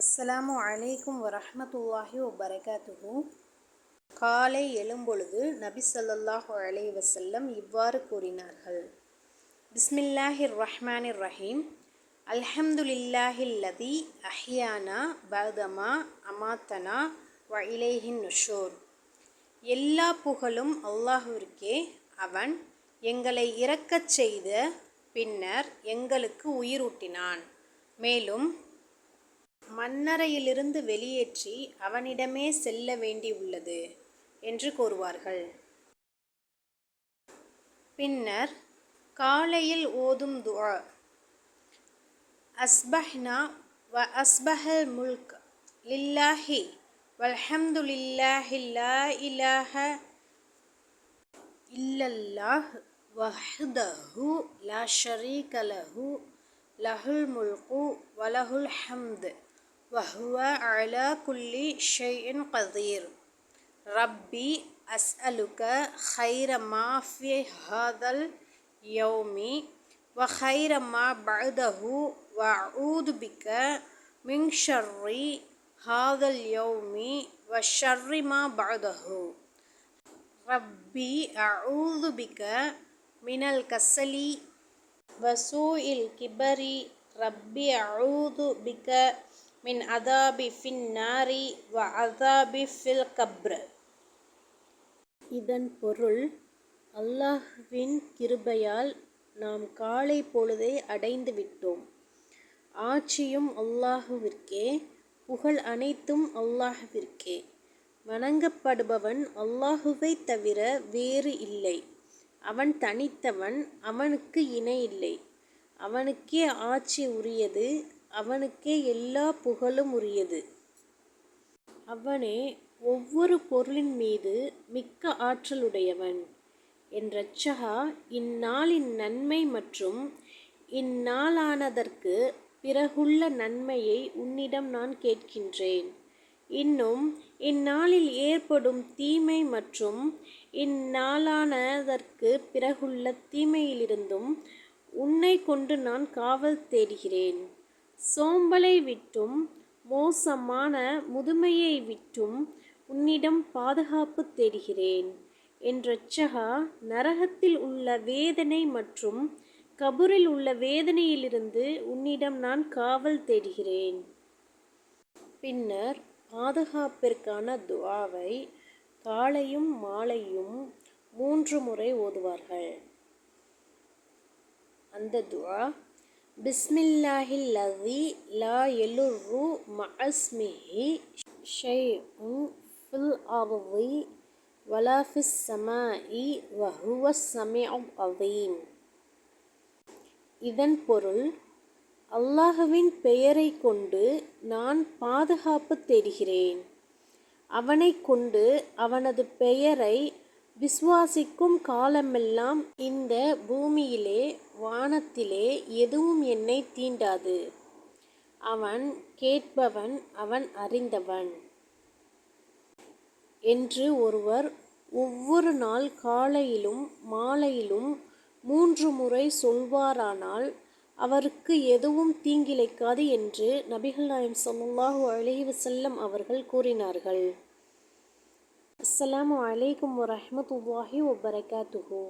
அஸ்ஸலாமு அலைக்கும் வரஹ்மத்துல்லாஹி வபரகாத்துஹு. காலை எழும்பொழுது நபி ஸல்லல்லாஹு அலை வசல்லம் இவ்வாறு கூறினார்கள். பிஸ்மில்லாஹிர் ரஹ்மானிர் ரஹீம். அல்ஹம்துலில்லாஹில்லதி அஹ்யானா பதமா அமாத்தனா வ இலேஹின் நுஷோர் எல்லா புகழும் அல்லாஹுவிற்கே அவன் எங்களை இறக்கச் செய்த பின்னர் எங்களுக்கு உயிரூட்டினான். மேலும் மண்ணறையிலிருந்து வெளியேற்றி அவனிடமே செல்ல வேண்டியுள்ளது என்று கூறுவார்கள். பின்னர் காலையில் ஓதும் துஆ. அஸ்பஹ்னா வ அஸ்பஹல் முல்க் லில்லாஹி வல்ஹம்துலில்லாஹி லா இலாஹ இல்லல்லாஹ் வஹ்தஹு லா ஷரீக லஹு லஹுல் முல்கு வலஹுல் ஹம்து. وهو على كل شيء قدير. ربي أسألك خير ما في هذا اليوم وخير ما بعده وأعوذ بك من شر هذا اليوم وشر ما بعده. ربي أعوذ بك من الكسل وسوء الكبر. ربي أعوذ بك மின் அதாபி ஃபின் நாரி வ அதாபி ஃபில் கப்ர. இதன் பொருள் அல்லாஹ்வின் கிருபையால் நாம் காலை பொழுதை அடைந்து விட்டோம். ஆட்சியும் அல்லாஹுவிற்கே புகழ் அனைத்தும் அல்லாஹுவிற்கே. வணங்கப்படுபவன் அல்லாஹுவை தவிர வேறு இல்லை. அவன் தனித்தவன் அவனுக்கு இணை இல்லை. அவனுக்கே ஆட்சி உரியது அவனுக்கே எல்லா புகழும் உரியது. அவனே ஒவ்வொரு பொருளின் மீது மிக்க ஆற்றலுடையவன். என் ரட்சகா இந்நாளின் நன்மை மற்றும் இந்நாளானதற்கு பிறகுள்ள நன்மையை உன்னிடம் நான் கேட்கின்றேன். இன்னும் இந்நாளில் ஏற்படும் தீமை மற்றும் இந்நாளானதற்கு பிறகுள்ள தீமையிலிருந்தும் உன்னை கொண்டு நான் காவல் தேடுகிறேன். சோம்பலை விட்டும் மோசமான முதுமையை விட்டும் உன்னிடம் பாதுகாப்பு தேடுகிறேன் என் ரட்சகா நரகத்தில் உள்ள வேதனை மற்றும் கபூரில் உள்ள வேதனையிலிருந்து உன்னிடம் நான் காவல் தேடுகிறேன். பின்னர் பாதுகாப்பிற்கான துவாவை காலையும் மாலையும் மூன்று முறை ஓதுவார்கள். அந்த துவா பிஸ்மில்லாஹில் லதி லா எலுரு மஸ்மிஹி ஷைஉன் ஃபில் அர்தி வலா ஃபிஸ் சமாஇ வஹுவ சமிஉ அவீம் இதன் பொருள் அல்லாஹுவின் பெயரை கொண்டு நான் பாதுகாப்பு தேடுகிறேன். அவனை கொண்டு அவனது பெயரை விசுவாசிக்கும் காலமெல்லாம் இந்த பூமியிலே வானத்திலே எதுவும் என்னை தீண்டாது. அவன் கேட்பவன் அவன் அறிந்தவன். என்று ஒருவர் ஒவ்வொரு நாள் காலையிலும் மாலையிலும் மூன்று முறை சொல்வாரானால் அவருக்கு எதுவும் தீங்கிழைக்காது என்று நபிகள் நாயம் சல்லாஹூ அலஹி வசல்லம் அவர்கள் கூறினார்கள். அஸ்லாம் வலைக்கம் வரஹமத்துல்லாஹி வபரகாத்துஹூ